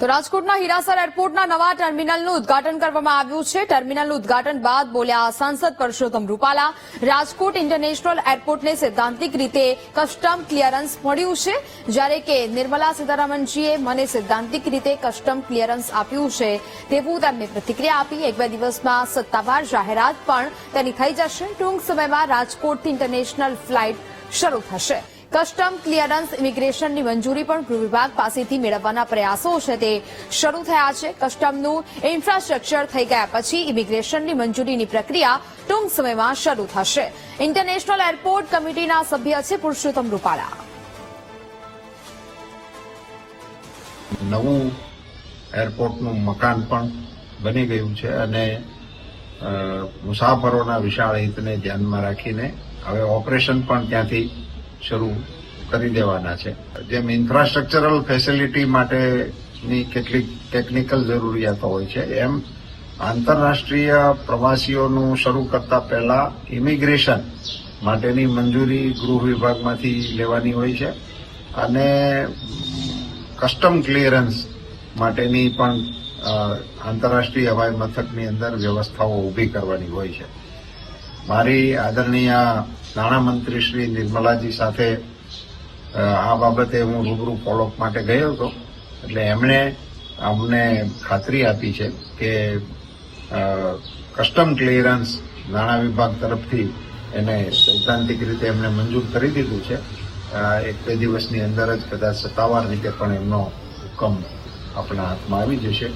તો રાજકોટના હીરાસર એરપોર્ટના નવા ટર્મિનલનું ઉદ્ઘાટન કરવામાં આવ્યું છે. ટર્મિનલનું ઉદઘાટન બાદ બોલ્યા સાંસદ પરસોત્તમ રૂપાલા, રાજકોટ ઇન્ટરનેશનલ એરપોર્ટને સૈદ્ધાંતિક રીતે કસ્ટમ ક્લિયરન્સ મળ્યું છે. જ્યારે કે નિર્મલા સીતારામનજીએ મને સૈદ્ધાંતિક રીતે કસ્ટમ ક્લિયરન્સ આપ્યું છે તેવું તેમણે પ્રતિક્રિયા આપી. એક બે દિવસમાં સત્તાવાર જાહેરાત પણ તેની થઈ જશે. ટૂંક સમયમાં રાજકોટથી ઇન્ટરનેશનલ ફ્લાઇટ શરૂ થશે. કસ્ટમ ક્લિયરન્સ ઇમિગ્રેશનની મંજૂરી પણ ગૃહ વિભાગ પાસેથી મેળવવાના પ્રયાસો છે તે શરૂ થયા છે. કસ્ટમનું ઇન્ફ્રાસ્ટ્રક્ચર થઈ ગયા પછી ઇમિગ્રેશનની મંજૂરીની પ્રક્રિયા ટૂંક સમયમાં શરૂ થશે. ઇન્ટરનેશનલ એરપોર્ટ કમિટીના સભ્ય છે પુરુષોત્તમ રૂપાલા. નવું એરપોર્ટનું મકાન પણ બની ગયું છે અને મુસાફરોના વિશાળ હિતને ધ્યાનમાં રાખીને હવે ઓપરેશન પણ ત્યાંથી શરૂ કરી દેવાના છે. જેમ ઇન્ફ્રાસ્ટ્રક્ચરલ ફેસિલિટી માટેની કેટલીક ટેકનિકલ જરૂરિયાતો હોય છે, એમ આંતરરાષ્ટ્રીય પ્રવાસીઓનું શરૂ કરતા પહેલા ઇમિગ્રેશન માટેની મંજૂરી ગૃહ વિભાગમાંથી લેવાની હોય છે અને કસ્ટમ ક્લિયરન્સ માટેની પણ આંતરરાષ્ટ્રીય હવાઈ મથકની અંદર વ્યવસ્થાઓ ઊભી કરવાની હોય છે. મારી આદરણીય નાણામંત્રી શ્રી નિર્મલાજી સાથે આ બાબતે હું રૂબરૂ ફોલોઅપ માટે ગયો હતો. એટલે એમણે અમને ખાતરી આપી છે કે કસ્ટમ ક્લિયરન્સ નાણાં વિભાગ તરફથી એને સૈદ્ધાંતિક રીતે એમણે મંજૂર કરી દીધું છે. એક બે દિવસની અંદર જ કદાચ સત્તાવાર રીતે પણ એમનો હુકમ આપણા હાથમાં આવી જશે.